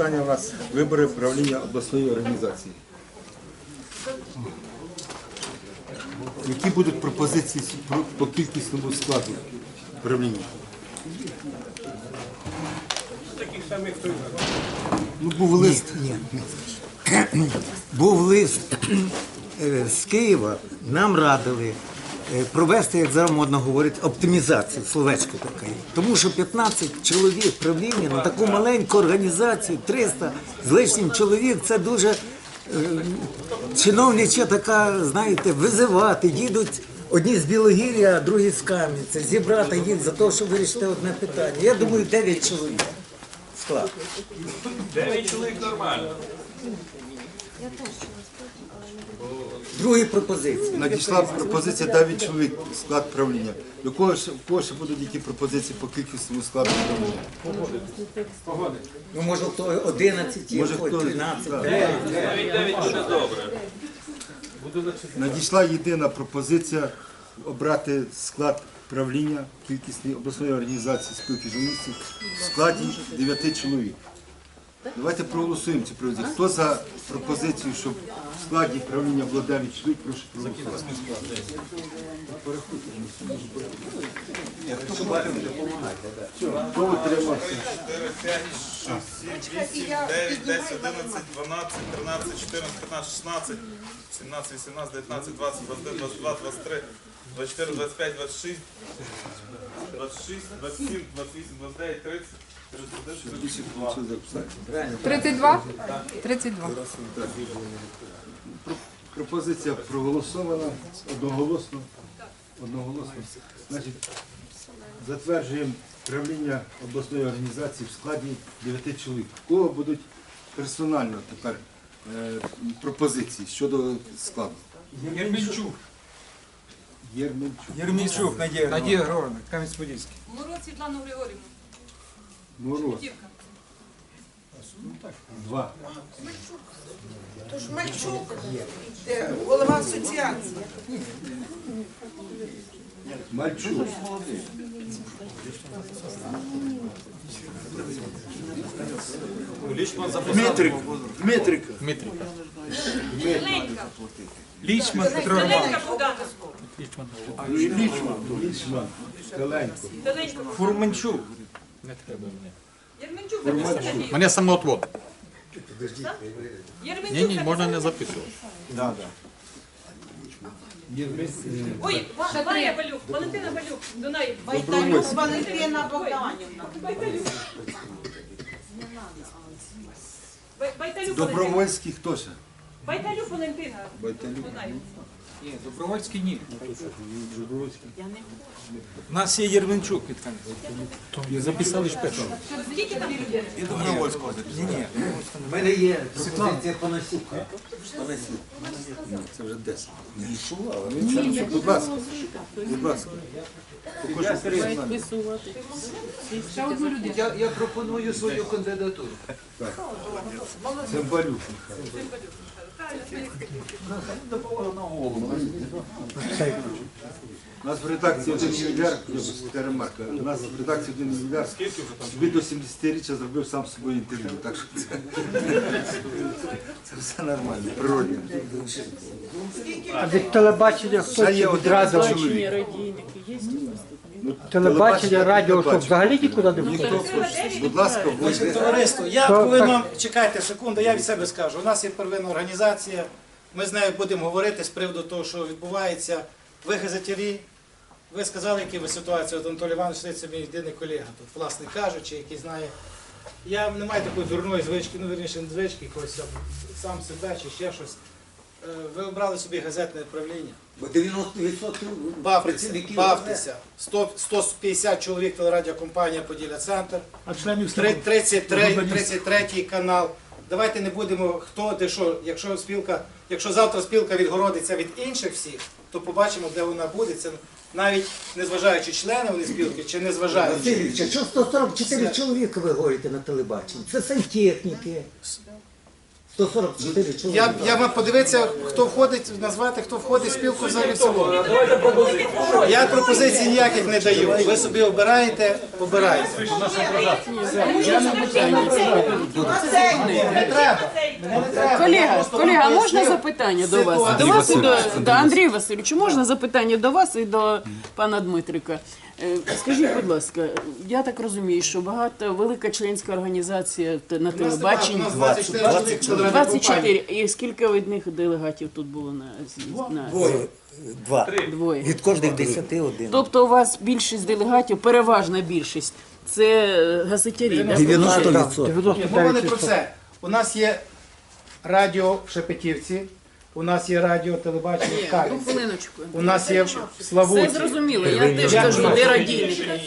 питання у нас вибори правління обласної організації. Які будуть пропозиції по кількісному складу правління? Ну, був лист. Був лист е, з Києва, нам радили провести, як зараз модно говорить, оптимізацію, словечко таке. Тому що 15 чоловік правління на таку маленьку організацію, 300 з лишнім чоловік, це дуже е, чиновнича така, знаєте, визивати, їдуть. Одні з Білогір'я, а другі з Кам'янця. Зібрати їх за те, щоб вирішити одне питання. Я думаю, 9 чоловік склад. Дев'ять чоловік нормально. Другі пропозиції. Надійшла пропозиція 9 чоловік склад правління. До кого ж, в кого ще будуть які пропозиції по кількісному складу правління? Ну, може, хто 11 є, Може, хто- 12. так. Дев'ять дев'ять буде добре. Надійшла єдина пропозиція обрати склад правління кількісної обласної організації спілки журналістів в складі 9 чоловік. Давайте проголосуємо цю пропозицію. Хто за пропозицію, щоб в складі правління було 9 чоловік, прошу проголосувати. Хто утримався? 4, 5, 6, 7, 8, 9, 10, 11, 12, 13, 14, 15, 16, 17, 18, 19, 20, 21, 22, 23, 24, 25, 26, 26, 27, 28, 29, 30, 31, 32. 32? 32. Пропозиція проголосована одноголосно. Одноголосно. Значить, затверджуємо правління обласної організації в складі 9 чоловік. У кого будуть персонально тепер е, пропозиції щодо складу? Єрмільчук. Єрменчук. Єрмільчук Надія. Надія Григорівна, Кам'янець-Подільський. Мороз Світлану Григорівну. Мороз. Дівка. Два. Тож Мальчук, е, голова асоціації. Мальчук. Дмитрик. Дмитрика. Зеленька. Лічман Петро Романович. Зеленька Богдановського. Лічман. Лічман. Скаленко. Зеленька. Фурманчук. Єрменчук записати Надію. Мене самоотвод. Єрменчук Ні, ні, можна не записати. записувати. Да, да. Єрмен- Ой, Ва- Валя Балюк, Валентина Балюк, Дунай. Байталюк Валентина Богданівна. Байталюк. Бай- Байталюк Валентина. Добровольський хто ще? Байталюк Валентина. Байталюк. Дунай. Ні, Добровольський ні. У нас є Єрмінчук від Кам'янця. Записали ж першого. Скільки там людей? Ні, ні. У мене є пропозиція Панасюка. Панасюк. Це вже 10. Ні, будь ласка. Будь ласка. Я, я пропоную свою кандидатуру. Цимбалюк. У нас в редакції один мільярд, ремарка, у нас в редакції один мільярд, собі до 70-річчя зробив сам з собою інтерв'ю, так що це, це все нормально, природне. А від телебачення хто Це є чи від радіо? 11 чоловік. Ну, Телебачення, радіо, що взагалі нікуди не входить? Будь ласка, ви Товариство, я То повинен чекайте секунду, я від себе скажу. У нас є первинна організація. Ми з нею будемо говорити з приводу того, що відбувається. Ви газетярі. Ви сказали, які ви ситуації. От Анатолій Іванович це мій єдиний колега, тут, власне кажучи, який знає. Я не маю такої дурної звички, ну вірніше не звички, якогось сам, сам себе чи ще щось. Е, Ви обрали собі газетне правління. Бо 90% Бавтеся, працівників бавтеся. 100, 150 чоловік телерадіокомпанія Поділля Центр. А членів Три- 33, 33 канал. Давайте не будемо хто де що. Якщо спілка, якщо завтра спілка відгородиться від інших всіх, то побачимо, де вона буде. Це навіть незважаючи члени вони спілки, чи не зважаючи. Васильович, а що 144 чоловіка ви говорите на телебаченні? Це сантехніки. 144 чоловіка. Я, я вам подивитися, хто входить, назвати, хто входить в спілку в цілому. Я пропозицій ніяких не даю. Ви собі обираєте, обираєте. Не треба. Мене не треба. Колега, Просто колега, вам можна запитання до вас? ситуацію. До вас і до да, Андрій Васильович, можна запитання до вас і до пана Дмитрика? Е, Скажіть, будь ласка, я так розумію, що багато велика членська організація на телебаченні. у нас 24 чоловік членів 24. І скільки від них делегатів тут було на з'їзд? На... Два. Двоє. Від кожних десяти один. Тобто у вас більшість делегатів, переважна більшість, це е, газетярі, да? 90%. Ні, мова не про це. У нас є радіо в Шепетівці, у нас є радіо, телебачення в Ну, Кам'янці, хвилиночку. у нас є в Все Славуті. зрозуміло, я теж кажу, де радійники.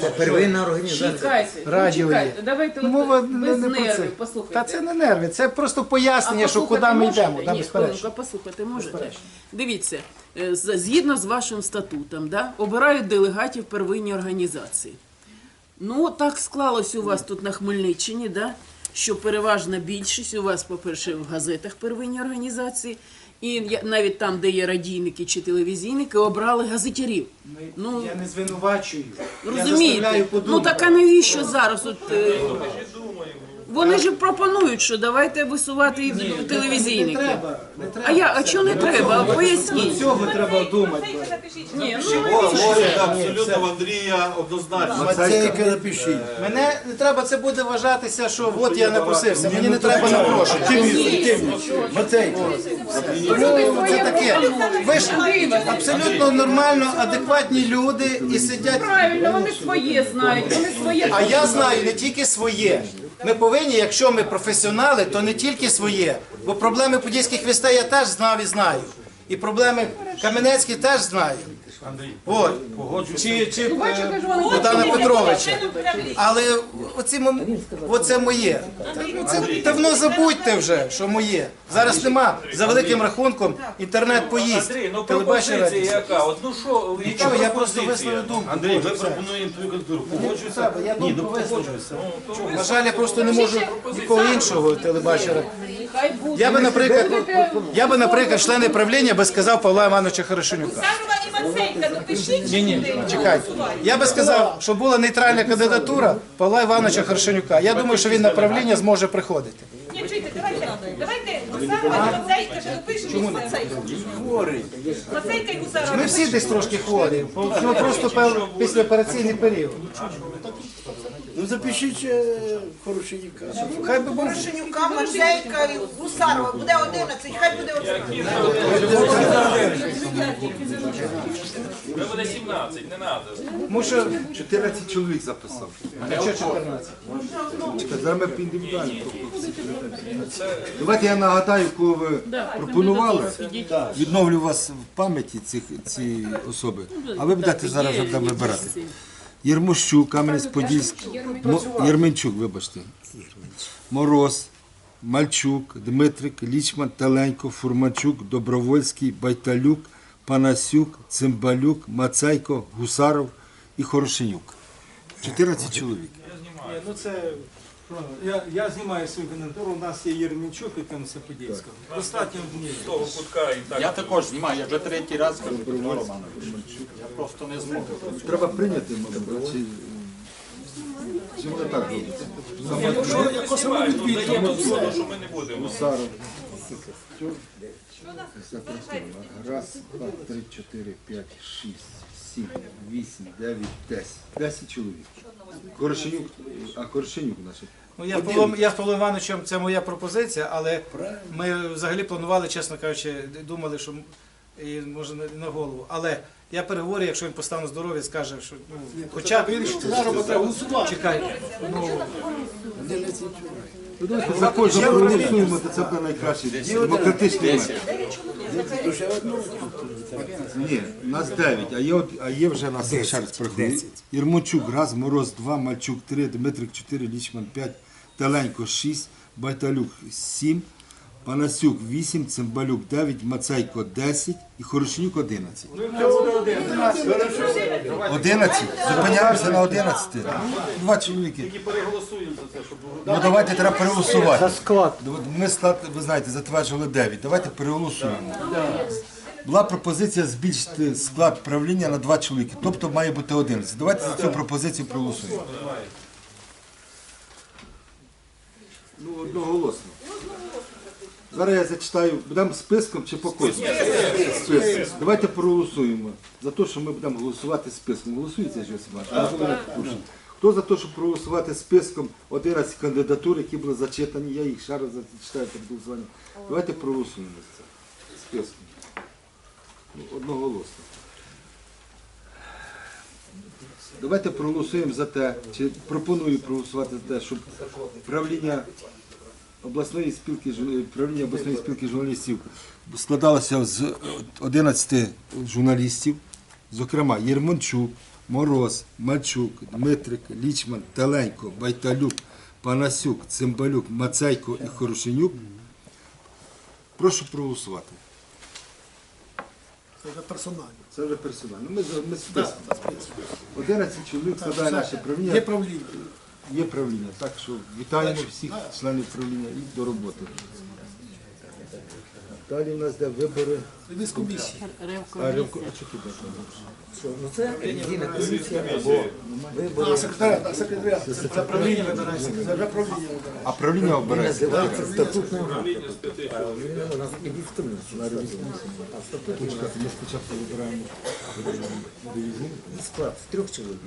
Це первинна організація. Чекайте, ну, Радіо є. чекайте, давайте от Мова без не, не про це. нервів, послухайте. Та це не нерви, це просто пояснення, що послухати куди ми можете? йдемо. Ні, безперечно. хвилинку, послухати можете? Дивіться, е, з- згідно з вашим статутом, да, обирають делегатів первинні організації. Ну, так склалось у вас тут на Хмельниччині, да, що переважна більшість у вас, по-перше, в газетах первинні організації, і навіть там, де є радійники чи телевізійники, обрали газетярів. Ну, Я не звинувачую. Я Розумієте? я Ну так а навіщо зараз? От, е, вони ж пропонують, що давайте висувати і Не телевізійники. треба, не треба. А я, а чого не треба? Поясніть. Цього треба думати. Ні, ну Абсолютно в Андрія однозначно. Мацейка напишіть. Мене не треба, це буде вважатися, що от я напросився, мені не треба запрошення. Мацейка. Ну, це таке. Ви ж абсолютно нормально, адекватні люди і сидять. правильно, вони своє знають, вони своє. А я знаю не тільки своє. Ми повинні, якщо ми професіонали, то не тільки своє. Бо проблеми подільських вістей я теж знав і знаю. І проблеми Кам'янецьких теж знаю. От. Чи, чи Ну, бачу, е, кажу, вони Богдана Петровича. Але оці мом- оце моє. Та, ну, Це давно забудьте вже, що моє. Зараз нема. За великим рахунком інтернет поїсть. Андрій, ну Телебачення пропозиція яка? От ну що, яка Нічого, я просто пропозиція? висловив думку. Андрій, ви пропонуємо твою кандидатуру. Погоджуєшся? Я Ні, ну думку погоджуюся. На жаль, я просто не можу нікого іншого телебачення. Хай буде. Я би, наприклад, я би, наприклад, члени правління би сказав Павла Івановича Хорошенюка. Сарова і Мацейка, ну. Ні, ні, чекайте. Я би сказав, що була нейтральна кандидатура Павла Івановича Хорошенюка. Я думаю, що він на правління зможе приходити. Ні, чуйте, давайте, давайте Гусарова і Мацейка, що допишемо Мацейка. Мацейка і Гусарова. Ми всі десь трошки хворі. Ну, просто пев- післяопераційний період. Ну запишіть Хорошенюка. Хай би був. Шенюка, Мацейка і Гусарова. Буде 11, хай буде 11. Буде 17, не треба. Що 14 чоловік записав. а що 14? Чекай, Зараз ми індивідуально. Давайте я нагадаю, кого ви пропонували. Відновлю вас в пам'яті ці особи. А ви будете зараз вибирати. Єрмощук, Кам'янець-Подільський, Єрменчук, вибачте. Мороз, Мальчук, Дмитрик, Лічман, Теленько, Фурманчук, Добровольський, Байталюк, Панасюк, Цимбалюк, Мацайко, Гусаров і Хорошенюк. 14 чоловік. Ну це я, я знімаю свою кандидатуру, у нас є Єрмінчук і там все Подільська. Достатньо днів. З того кутка і так. Я також знімаю, я вже третій раз кажу Петро Романович. Я просто не зможу. Треба прийняти, мабуть, чи, чи може так робиться? Знімають, ну даємо згоду, що ми не будемо. Саров. Раз, два, три, чотири, п'ять, шість, сім, вісім, дев'ять, десять. Десять чоловік. Корошенюк, а Корошенюк значить. Ну, я, з Павлом, я з Павлом Івановичем, це моя пропозиція, але ми взагалі планували, чесно кажучи, думали, що і може на, на голову. Але я переговорю, якщо він по стану здоров'я скаже, що ну, хоча б чекайте. Ну, За проголосуємо, то це буде найкраще. Демократичний метод. Ні, нас 9, а є, от- а є вже нас ще раз проходить. Єрмочук раз, Мороз 2, Мальчук 3, Дмитрик 4, Лічман 5, Теленько 6, Байталюк 7, Панасюк 8, Цимбалюк 9, Мацейко 10 і Хорошенюк 11. 11? Зупиняємося на 11. Два чоловіки. Тільки Ну давайте треба переголосувати. За склад. Ну, Ми склад, ви знаєте, затверджували 9. Давайте переголосуємо. Була пропозиція збільшити склад правління на 2 чоловіки, тобто має бути 11. Давайте за цю пропозицію проголосуємо. Ну, одноголосно. Зараз я зачитаю, будемо списком чи по кожному? Списком. Давайте проголосуємо за те, що ми будемо голосувати списком. Голосується ж Йосип Хто за те, щоб проголосувати списком 11 кандидатур, які були зачитані, я їх ще раз зачитаю перед голосуванням. Давайте проголосуємо за це списком. Ну, Одноголосно. Давайте проголосуємо за те, чи пропоную проголосувати за те, щоб правління обласної спілки правління обласної спілки журналістів складалося з 11 журналістів, зокрема Єрмончук, Мороз, Мальчук, Дмитрик, Лічман, Теленько, Байталюк, Панасюк, Цимбалюк, Мацейко і Хорошенюк. Прошу проголосувати. Це вже персонально. Це вже персонально. Ми, ми список. 11 чоловік складає наше правління. Є правління. Є правління, так що вітаємо всіх членів правління і до роботи. Далі у нас де вибори. Від комісії. А, Ревко, а що ну це ревізійна комісія або вибори. А, секретаря, а, секретаря. Це це правління вибирається. Це вже правління вибирається. А правління обирається. Називається статутною радою. У нас ревізійна комісія. А статутна. Ми спочатку вибираємо склад з трьох чоловік.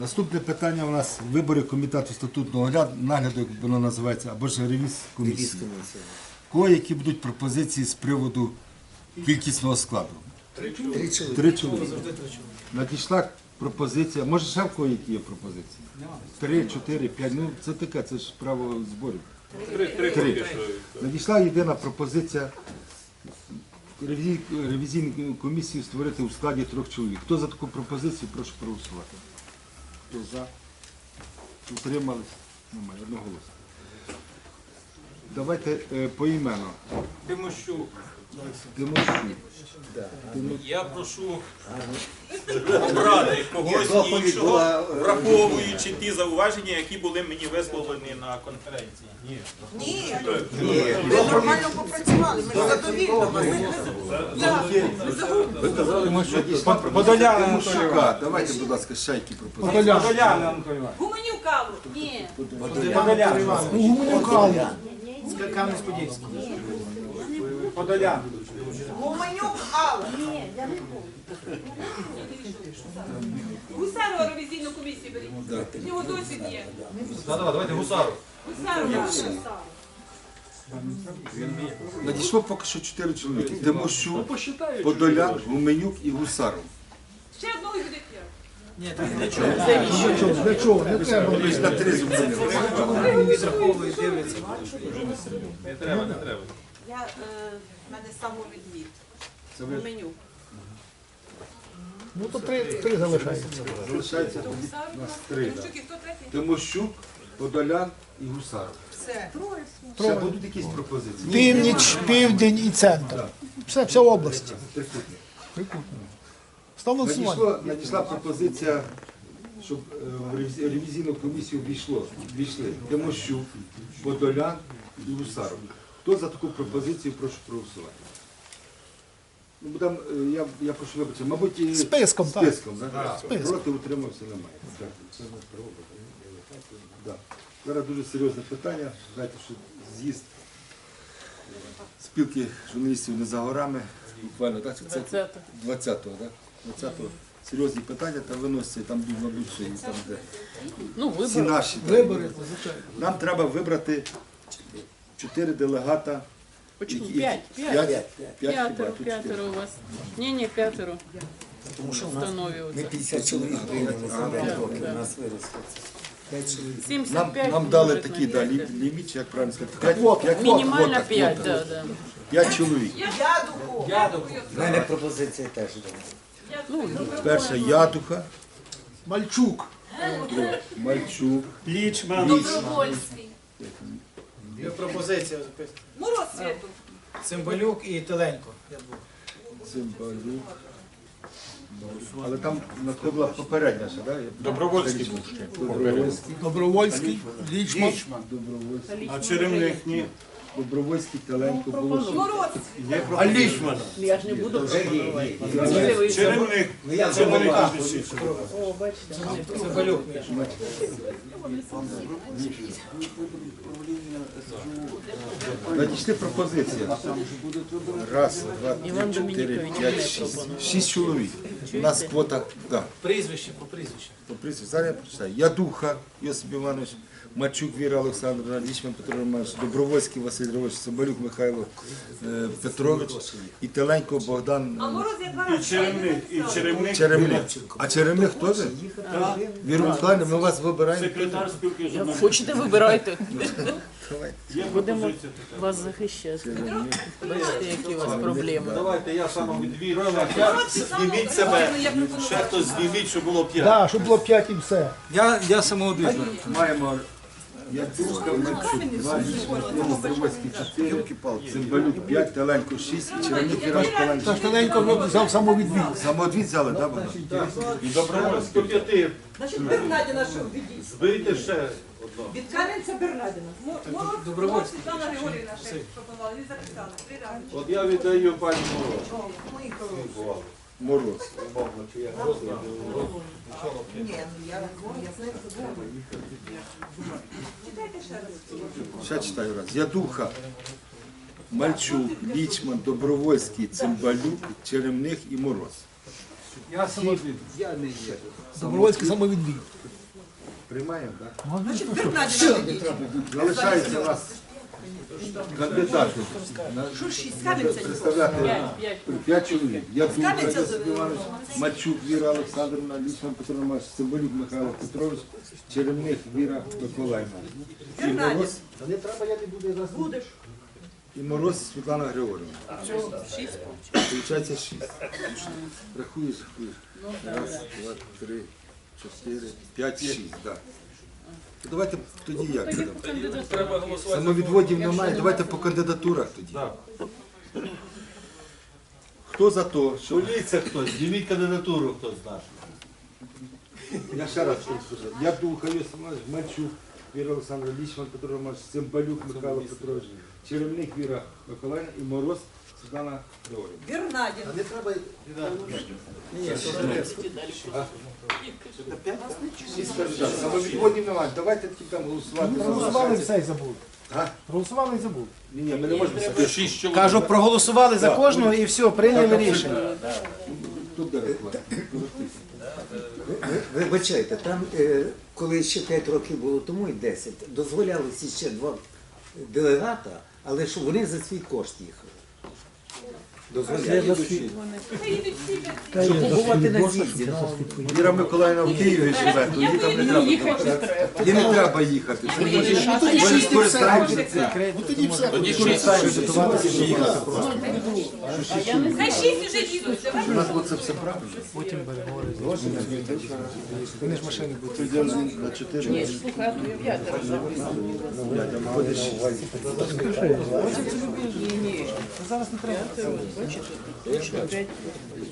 Наступне питання у нас вибори комітету статутного нагляду, як воно називається, або ж ревіз комісії. Кого які будуть пропозиції з приводу кількісного складу? Три чоловіки. Три чоловіки. Надійшла пропозиція. Може ще в кого які є пропозиції? Три, чотири, п'ять. Ну це таке, це ж право зборів. Три. Надійшла єдина пропозиція ревізій- ревізійну комісію створити у складі трьох чоловік. Хто за таку пропозицію, прошу проголосувати. Хто за? Утримались? Немає, одноголосно. Давайте е, поіменно. Тимощук. Тимощук. Я прошу обрати когось іншого, враховуючи ті зауваження, які були мені висловлені на конференції. Ні. Ні, ви нормально попрацювали, ми ж задовільно. Подоляна Анатолій Тимощука. Давайте, будь ласка, які пропозиції. Подоляна Анатолій Іванович. Гуменюк Аллу. Ні. Подоляна. Гуменюка. Кам'янець-Подільський. Подоляна. Гуменюк Алла. Гусарова ревізійну комісію беріть. В нього досвід є. Давайте гусару. Гусарова. Надійшло поки що чотири чоловіки. Тимощук, Подолян, Гуменюк і Гусаров. Ще одного і буде п'ять. Для чого? Не треба. На три. Відраховують, дивляться. Не треба, не треба. Я, в мене самовідвід. Гуменюк. Ну то три, три залишається. Залишається у нас три. Тимощук Подолян і Гусаров. Все. Ще будуть якісь пропозиції? Північ, південь і центр. Все, вся область. Трикутник. Став на голосування. Надійшла пропозиція, щоб е, в ревізійну комісію війшло, війшли Тимощук, Подолян і Гусаров. Хто за таку пропозицію, прошу проголосувати. Ну, будем, е, я, я прошу вибачити, мабуть, і Списком, так. да? Списком. проти утримався немає. Да. Зараз дуже серйозне питання. Знаєте, що з'їзд спілки журналістів не за горами. Буквально так, це 20-го, так? 20-го. Серйозні питання там виносяться, там, мабуть, і там, де Ну, всі наші. так. Вибори, то звичайно. Нам треба вибрати чотири делегата. Почему? які- П'ять. П'ять? П'ять. П'ять хіба? П'ятеро, Тут п'ятеро у вас. Ні, ні, п'ятеро. Тому що у нас ми 50 чоловік прийняли за 5 років. У нас виросло. 5 чоловік. Нам, 75 нам дали множить на такий да, п'ять, лі- ліміт, чи як правильно сказати, п'ять, п'ять Мінімально квота, 5, квота. так, да. П'ять чоловік. Ядуху. У мене пропозиція теж. Перша Ядуха, Мальчук. Мальчук, Лічман. Добровольський. Є пропозиція записана. Мороз світу. Цимбалюк і Теленько. Я був. Цимбалюк. Але там надходила попередня ще, так? Добровольський був Добровольський. Добровольський. Лічман. Добровольський. А черевник ні. Добровольський, Теленко, Волошин. Мороз. А Лічман? Я ж не буду ви- Черемник. Ну. О, бачите, вони Надійшли пропозиції. Раз, два, три, чотири, п'ять, шість. Шість чоловік. У нас квота. Прізвище по прізвищу. По прізвищу. Зараз я прочитаю. Ядуха Йосип Іванович, Мачук Віра Олександровна, Лічман Петро Романович, Добровольський Василь Григорович, Соболюк Михайло е, Петрович і Теленько Богдан А е, мороз я два рази. Черемник, і черемник. Черемник. А Черемник теж? Віра Михайловна, ми вас вибираємо. Секретар спілки журналістів. хочете, вибирайте. Є пропозиція така. вас захищати. Бачите, які у вас проблеми. Давайте я самовідвід. Зніміть себе. Ще хтось зніміть, щоб було п'ять. Так, щоб було п'ять і все. Я, я самоодвіжний. Маємо Ядушка, Мачук, два Лічман, Добровольський, чотири, Цимбалюк, п'ять, Теленко, шість, і Черемник Миколаївна. Та ж Теленко взяв самовідвід. Самоодвід взяли, так, Богдан? І добровольський. До п'яти. Значить, Бернадіна що введіть? Зберіть ще одного. Від Кам'янця Бернадіна. Мороз, Світлана Григорівна ще пропонувала. Не. Три рази. От я віддаю пані Мороз. Ну я, я раз. Ще читаю раз. Ядуха, Мальчук, Лічман, Добровольський, Цимбалюк, Черемних і Мороз. Я самоодвіжний. Добровольський самовідвід. Приймаємо, так? Значить, Бернадіна введіть. Залишається у нас кандидати Що шість? Кам'янця представляти п'ять чоловік. Ядуха, Ставиться Йосип Іванович, Мальчук, Віра Олександровна, Лічман Петро Романович, Цимбалюк Михайло Петрович, Черемних Віра Миколаївна. І Мороз, Будеш. і Мороз Світлана Григорівна. Шість. Получається шість. Рахуєш, рахуєш. Раз, два, три, чотири, п'ять, шість, так. То Давайте тоді як? Тоді по там? Треба голосувати. Самовідводів немає, давайте по кандидатурах тоді. Хто за те, що Політься хтось, зніміть кандидатуру хтось наш. я ще раз скажу. Я Духа Йосиф Іванович, Мальчук, Віра Олександра Лічман, Петро Романович, Цимбалюк Михайло Петрович, Черемник Віра Миколаївна і Мороз Світлана Григорівна. Бернадіна. Шість кандидатів. Самовідводів немає. Давайте тоді там голосувати. Проголосували все і забули. Проголосували і забули. Ні, ні, ми не можемо писати. Кажу, проголосували за кожного і все, прийняли рішення. Тут де. Вибачайте, там, е, коли ще 5 років було тому і 10, дозволялося ще два делегата, але щоб вони за свій кошт їхали. Щоб побувати на з'їзді. ну, Віра Миколаївна в Києві живе, то їй там не треба. Їхати не треба. Їй не треба їхати. Вони скористаються цим. Скористаються готуватися і їхати просто. Хай шість уже їдуть. У нас було це все правильно. Вони ж машини будуть. На чотири. Ні, слухай, а то п'ятеро. Ні, ні. Зараз не треба. Бачите, точно п'ять.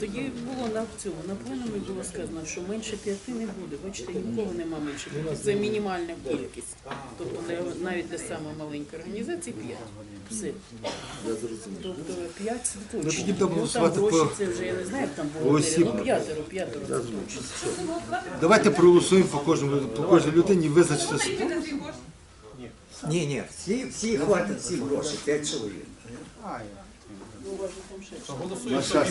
Тоді було на цьому, на пленумі було сказано, що менше п'яти не буде. Бачите, нікого нема менше п'яти. Це мінімальна кількість. Тобто навіть для самої маленької організації п'ять. Все. Тобто п'ять це Ну, точно. Ну, там гроші, це вже я не знаю, як там було. Ну, п'ятеро, п'ятеро. це точно. Давайте проголосуємо по кожному по кожній людині визначитися. Ні, ні, всі, всі хватить всі гроші, 5 чоловік. Щастя.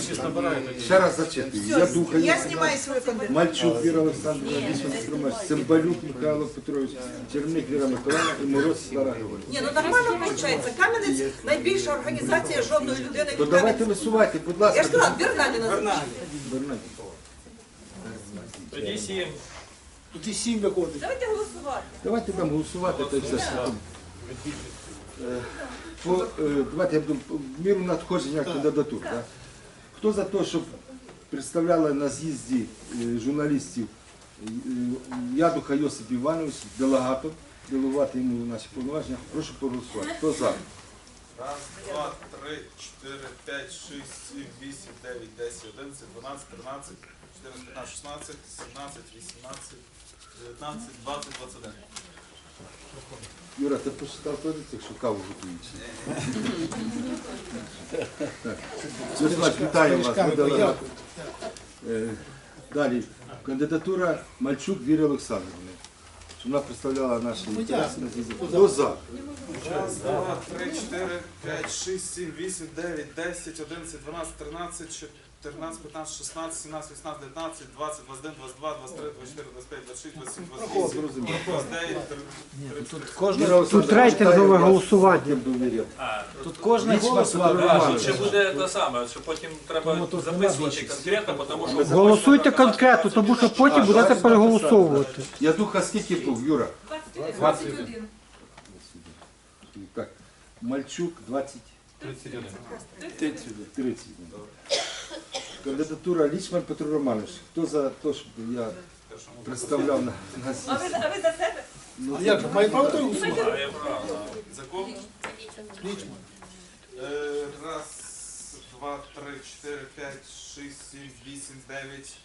Ще раз зачитую. Я духа. Я знімаю свою кандидатуру. Мальчук Віра Олександровна, Вісман Стромаш, Цимбалюк Михайло Петрович, Черник Віра Миколаївна і Мороз Слава Григорівна. Ні, ну нормально виходить. Кам'янець найбільша організація жодної людини. То давайте висувайте, будь Я ласка. ж сказала, Бернадіна. Бернадій. Тоді сім. Тут і сім виходить. Давайте голосувати. Давайте там голосувати, то й все. Е, По, е, давайте я буду в міру надходження кандидатур. Да? Хто за те, щоб представляли на з'їзді е, журналістів е, Ядуха Йосип Іванович, делегатом, делегувати йому наші повноваження, прошу проголосувати. Хто за? Раз, два, три, чотири, п'ять, шість, сім, вісім, дев'ять, десять, одинадцять, дванадцять, тринадцять, чотирнадцять, п'ятнадцять, шістнадцять, сімнадцять, вісімнадцять, дев'ятнадцять, двадцять, двадцять один. Юра, ти почитав теж цих, що каву готують? Так. Вітаю вас. Е, Далі. Кандидатура Мальчук Віри Олександрівни. Щоб вона представляла наші інтереси на. Хто за? Раз, два, три, чотири, п'ять, шість, сім, вісім, дев'ять, десять, одинадцять, дванадцять, тринадцять, чотирнадцять, п'ятнадцять, шістнадцять, сімнадцять, вісімнадцять, дев'ятнадцять, двадцять, двадцять один, двадцять два, двадцять три, двадцять чотири, двадцять п'ять, двадцять шість, двадцять сім, двадцять вісім, двадцять дев'ять, тридцять. Віра Олександрівна, Тут рейтингове голосування. Ким довір'я. Тут кожний голос А, тут буде те саме, що потім треба записувати конкретно, тому що Голосуйте конкретно, тому що потім будете переголосовувати. Я духа скільки був, Юра? 21. Так. Мальчук 20. 31. 30. Кандидатура Лічман Петро Романович. Хто за те, щоб я представляв на, на А ви, а ви за себе? А як має право той голосувати? має право. За кого? Е, Раз, два, три, чотири, п'ять, шість, сім, вісім, дев'ять,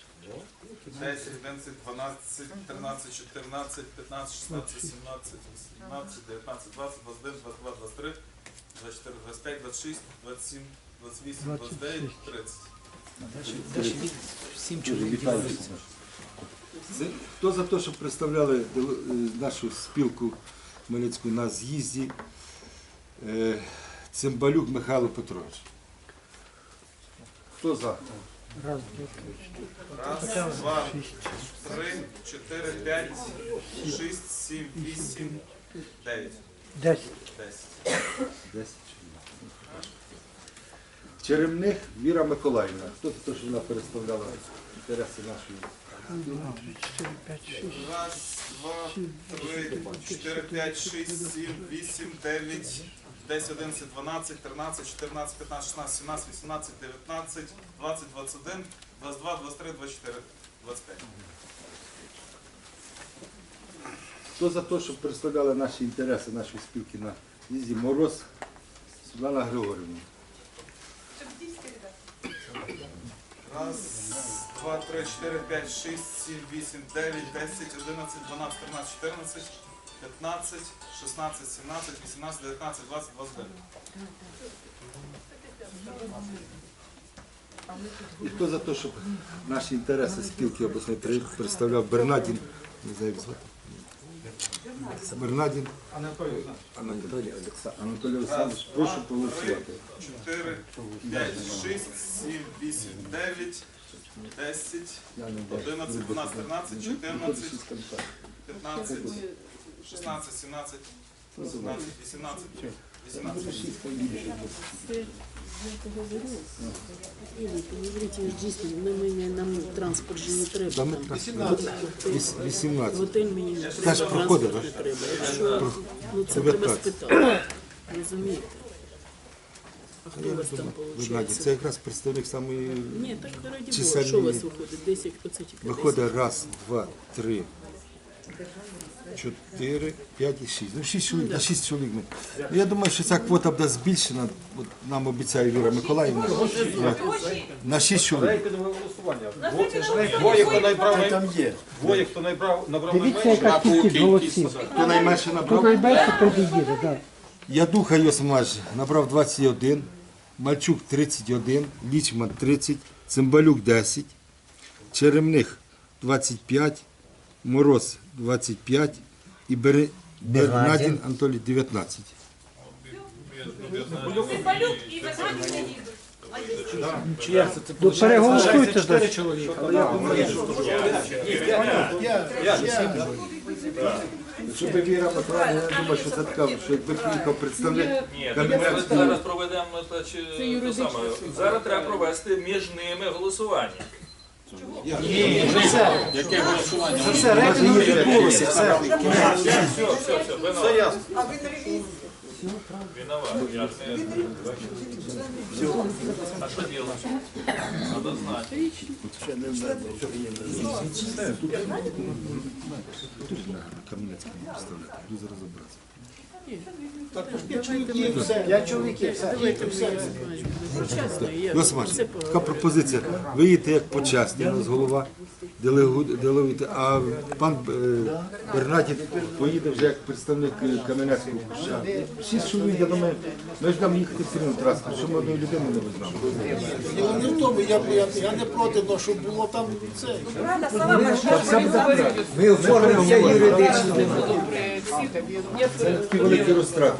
десять, одинадцять, дванадцять, тринадцять, чотирнадцять, п'ятнадцять, шістнадцять, сімнадцять, вісімнадцять, дев'ятнадцять, двадцять, двадцять один, двадцять два, двадцять три, двадцять чотири, двадцять п'ять, двадцять шість, двадцять сім, двадцять вісім, двадцять дев'ять, тридцять. Всім Дуже Хто за те, щоб представляли е, нашу спілку Хмельницьку на з'їзді е, Цимбалюк Михайло Петрович? Хто за? Раз, два, три, чотири. Раз, два, три, чотири, п'ять, шість, сім, вісім, дев'ять, Десять. десять. 10 Черемних Віра Миколаївна. Хто за те, що вона переставляла інтереси нашої? Два, три, чотири, п'ять, шість. Раз, два, три, чотири, п'ять, шість, сім, вісім, дев'ять, десять, одинадцять, дванадцять, тринадцять, чотирнадцять, п'ятнадцять, шістнадцять, сімнадцять, вісімнадцять, дев'ятнадцять, двадцять, двадцять один, двадцять два, двадцять три, двадцять чотири, двадцять п'ять. Хто за те, щоб представляли наші інтереси нашої спілки на з'їзді Мороз Світлана Григорівна? Раз, два, три, чотири, п'ять, шість, сім, вісім, дев'ять, десять, одинадцять, дванадцять, тринадцять, чотирнадцять, п'ятнадцять, шістнадцять, сімнадцять, вісімнадцять, дев'ятнадцять, двадцять, двадцять. І хто за те, щоб наші інтереси спілки обласної представляв Бернадін, не знаю, як звати. Бернадин Бернадін Анатолій Олександрович, прошу проголосувати. 4, 5, 6, 7, 8, 9, 10, 11, 12, 13, 14, 15, 16, 17, 18, 18. 18 нам транспорт же не треба. Там Там. 18. Готель мені не треба, транспорт не треба. Якщо, ну це треба спитати. Розумієте? А хто у вас там виходить? це якраз представник самої Ні, так раді Бога, що у вас виходить? 10, оце тільки Виходить раз, два, три, чотири, п'ять і шість. Ну, шість чоловік, на шість чоловік. Ну, Я думаю, що ця квота буде збільшена. От нам обіцяє Віра Миколаївна. На шість чоловік. Рейтингове голосування. Двоє, хто набрав, Там є. двоє, хто набрав, набрав Дивіться, найменше, яка а по кількість кількість голосів. Хто найменше Хто набрав? найбільше, їде, так. Ядуха Йосимович набрав 21, Мальчук 31, Лічман 30, Цимбалюк 10, Черемних 25, Мороз 25 і Бери- Бернадін Анатолій 19. Цимбалюк і Богдан не їдуть. Чи як це? Це Ну, переголосуйте, чотири значить. Щоб Віра Миколаївна, я думаю, що це така, що якби приїхав представник Ні, ми Кам'янецької зараз проведемо та, чи, те саме. Зараз треба провести між ними голосування. Ні, все. Яке голосування? Вже все, рейтинг відбулося. Все. Все, все, все, ви Все ясно. Виноват. Я не... А що делать? Надо знати. Кам'янецького представляти, дуже розібратися. Так, п'ять чоловіків, все, п'ять чоловіків, все, все. Ну, Смач, це така пропозиція. Ви їдете як почесний, у нас голова делегу- делегуєте, а пан е, Бернатів поїде вже як представник е, Кам'янецького куща. Шість чоловік, я думаю, ми ж нам їхати все одно транспорт, що ми одної людини не. Діло не в тому, я, я, я не проти, але щоб було там це. Ми оформимо все юридично. Це такі великі розтрати.